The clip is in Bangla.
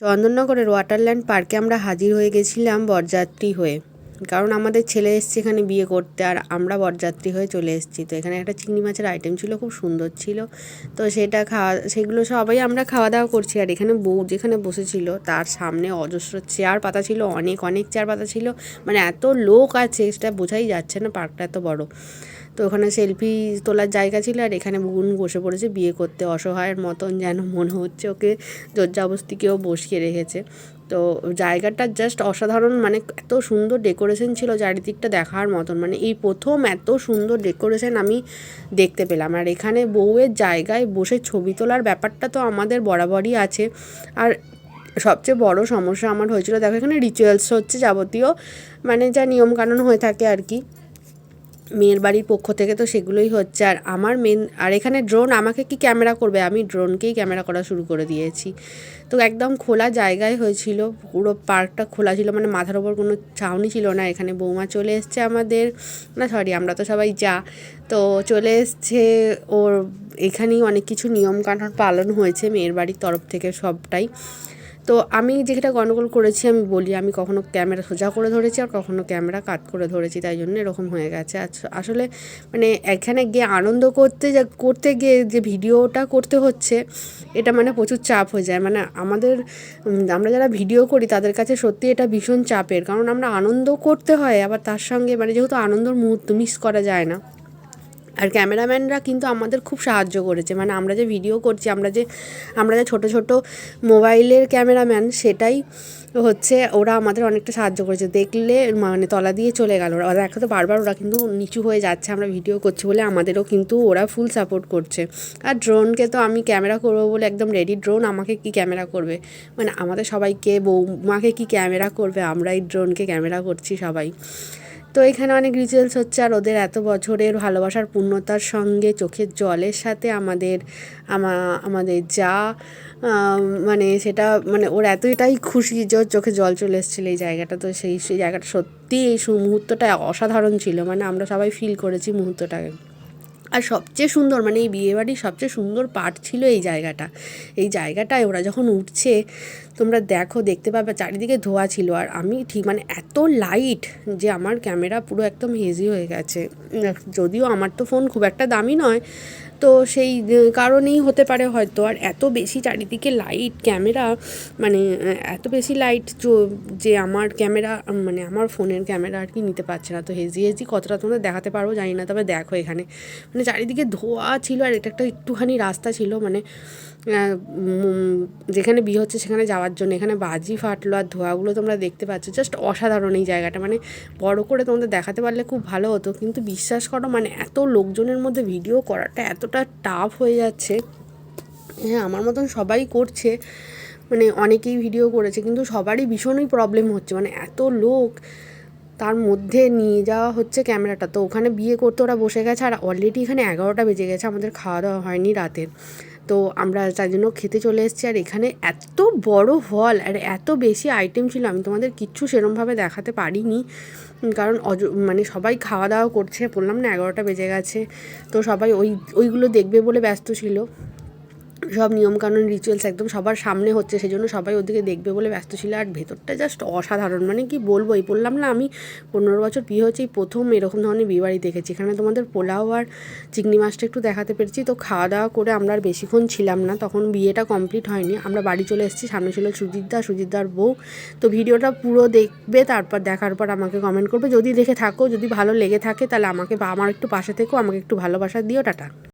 চন্দননগরের ওয়াটারল্যান্ড পার্কে আমরা হাজির হয়ে গেছিলাম বরযাত্রী হয়ে। কারণ আমাদের ছেলে এসছে এখানে বিয়ে করতে আর আমরা বরযাত্রী হয়ে চলে এসেছি। তো এখানে একটা চিংড়ি মাছের আইটেম ছিল, খুব সুন্দর ছিল। তো সেটা খাওয়া, সেগুলো সবাই আমরা খাওয়া দাওয়া করছি। আর এখানে বউ যেখানে বসেছিল, তার সামনে অজস্র চেয়ার পাতা ছিল, অনেক অনেক চেয়ার পাতা ছিল। মানে এত লোক আছে, সেটা বোঝাই যাচ্ছে না, পার্কটা এত বড়। তো ওখানে সেলফি তোলার জায়গা ছিল আর এখানে বুন বসে পড়েছে বিয়ে করতে অসহায়ের মতন যেন মনে হচ্ছে ওকে জোরজাবস্তিকেও বসিয়ে রেখেছে। তো জায়গাটা জাস্ট অসাধারণ মানে এত সুন্দর ডেকোরেশন ছিল চারিদিকটা দেখার মতন। মানে এই প্রথম এত সুন্দর ডেকোরেশন আমি দেখতে পেলাম। আর এখানে বউয়ের জায়গায় বসে ছবি তোলার ব্যাপারটা তো আমাদের বরাবরই আছে। আর সবচেয়ে বড় সমস্যা আমার হয়েছিল, দেখো এখানে রিচুয়ালস হচ্ছে যাবতীয়। মানে যা নিয়মকানুন হয়ে থাকে আর কি। মেয়ের বাড়ির পক্ষ থেকে তো সেগুলোই হচ্ছে। আর আমার মেন আর এখানে ড্রোন আমাকে কি ক্যামেরা করবে? আমি ড্রোনকেই ক্যামেরা করা শুরু করে দিয়েছি। তো একদম খোলা জায়গায় হয়েছিল। পুরো পার্কটা খোলা ছিল। মানে মাথার ওপর কোনো ছাউনি ছিল না। এখানে বৌমা চলে এসছে আমাদের। না সরি আমরা তো সবাই যা। তো চলে এসছে ওর এখানেই অনেক কিছু নিয়মকানুন পালন হয়েছে মেয়ের বাড়ির তরফ থেকে সবটাই। তো আমি যেটা গণ্ডগোল করেছি, আমি বলি, আমি কখনো ক্যামেরা সোজা করে ধরেছি আর কখনো ক্যামেরা কাট করে ধরেছি, তাই জন্য এরকম হয়ে গেছে। আসলে মানে এখানে গিয়ে আনন্দ করতে যা, করতে গিয়ে যে ভিডিওটা করতে হচ্ছে, এটা মানে প্রচুর চাপ হয়ে যায়। মানে আমাদের আমরা যারা ভিডিও করি, তাদের কাছে সত্যি এটা ভীষণ চাপের। কারণ আমরা আনন্দ করতে হয়, আবার তার সঙ্গে মানে যেহেতু আনন্দর মুহূর্ত মিস করা যায় না। আর ক্যামেরাম্যানরা কিন্তু আমাদের খুব সাহায্য করেছে। মানে আমরা যে ভিডিও করছি, আমরা যে আমরা যে ছোটো ছোটো মোবাইলের ক্যামেরাম্যান, সেটাই হচ্ছে ওরা আমাদের অনেকটা সাহায্য করেছে। দেখলে মানে তলা দিয়ে চলে গেল। ওরা দেখা তো বারবার ওরা কিন্তু নিচু হয়ে যাচ্ছে, আমরা ভিডিও করছি বলে আমাদেরও কিন্তু ওরা ফুল সাপোর্ট করছে। আর ড্রোনকে তো আমি ক্যামেরা করব বলে একদম রেডি ড্রোন আমাকে কি ক্যামেরা করবে? মানে আমাদের সবাইকে, বৌমাকে কি ক্যামেরা করবে? আমরা এই ড্রোনকে ক্যামেরা করছি সবাই। তো এখানে অনেক রিচুয়ালস হচ্ছে আর ওদের এত বছরের ভালোবাসার পূর্ণতার সঙ্গে চোখের জলের সাথে আমাদের আমাদের যা মানে সেটা মানে ওর এতটাই খুশি যে চোখে জল চলে এসেছিল এই জায়গাটা। তো সেই সেই জায়গাটা সত্যি এই মুহূর্তটা অসাধারণ ছিল। মানে আমরা সবাই ফিল করেছি মুহূর্তটাকে। আর সবচেয়ে সুন্দর মানে এই বিয়েবাড়ির সবচেয়ে সুন্দর পার্ট ছিল এই জায়গাটা। এই জায়গাটায় ওরা যখন উঠছে, তোমরা দেখো, দেখতে পাবে, চারিদিকে ধোয়া ছিল। আর আমি ঠিক মানে এত লাইট যে আমার ক্যামেরা পুরো একদম হেজি হয়ে গেছে। যদিও আমার তো ফোন খুব একটা দামি নয়, তো সেই কারণেই হতে পারে হয়তো। আর এত বেশি চারিদিকে লাইট ক্যামেরা মানে এত বেশি লাইট যে আমার ক্যামেরা মানে আমার ফোনের ক্যামেরা আর কি নিতে পারছে না। তো হেজি হেজি কতটা তোমাদের দেখাতে পারব জানি না, তবে দেখো এখানে। মানে চারিদিকে ধোয়া ছিল আর এটা একটা একটুখানি রাস্তা ছিল মানে যেখানে বিয়ে হচ্ছে সেখানে যাওয়ার জন্য। এখানে বাজি ফাটলো আর ধোঁয়াগুলো তোমরা দেখতে পাচ্ছ। জাস্ট অসাধারণ এই জায়গাটা। মানে বড় করে তোমাদের দেখাতে পারলে খুব ভালো হতো, কিন্তু বিশ্বাস করো মানে এত লোকজনের মধ্যে ভিডিও করাটা এতটা টাফ হয়ে যাচ্ছে। হ্যাঁ আমার মতন সবাই করছে মানে অনেকেই ভিডিও করেছে, কিন্তু সবারই ভীষণই প্রবলেম হচ্ছে। মানে এত লোক তার মধ্যে নিয়ে যাওয়া হচ্ছে ক্যামেরাটা তো ওখানে বিয়ে করতে ওরা বসে গেছে, আর অলরেডি এখানে এগারোটা বেজে গেছে, আমাদের খাওয়া দাওয়া হয়নি রাতের তো আমরা তার জন্য খেতে চলে এসেছি। আর এখানে এত বড় হল আর এত বেশি আইটেম ছিল, আমি তোমাদের কিচ্ছু সেরমভাবে দেখাতে পারিনি। কারণ অজ মানে সবাই খাওয়া দাওয়া করছে, বললাম না এগারোটা বেজে গেছে। তো সবাই ওই, ওইগুলো দেখবে বলে ব্যস্ত ছিল। সব নিয়মকানুন রিচুয়ালস একদম সবার সামনে হচ্ছে সেই জন্য সবাই ওদিকে দেখবে বলে ব্যস্ত ছিল। আর ভেতরটা জাস্ট অসাধারণ। মানে কি বলব, এই বললাম না, আমি পনেরো বছর বিয়ে হচ্ছে এই প্রথম এরকম ধরনের বিয়েবাড়ি দেখেছি। এখানে তোমাদের পোলাও আর চিংড়ি মাছটা একটু দেখাতে পেরেছি। তো খাওয়া দাওয়া করে আমরা আর বেশিক্ষণ ছিলাম না, তখন বিয়েটা কমপ্লিট হয়নি। আমরা বাড়ি চলে এসেছি, সামনে ছিল সুজিতদা সুজিতদার বউ। তো ভিডিওটা পুরো দেখবে, তারপর দেখার পর আমাকে কমেন্ট করবে। যদি দেখে থাকো, যদি ভালো লেগে থাকে, তাহলে আমাকে বা, আমার একটু পাশে থেকেও আমাকে একটু ভালোবাসা দিও, টাটা।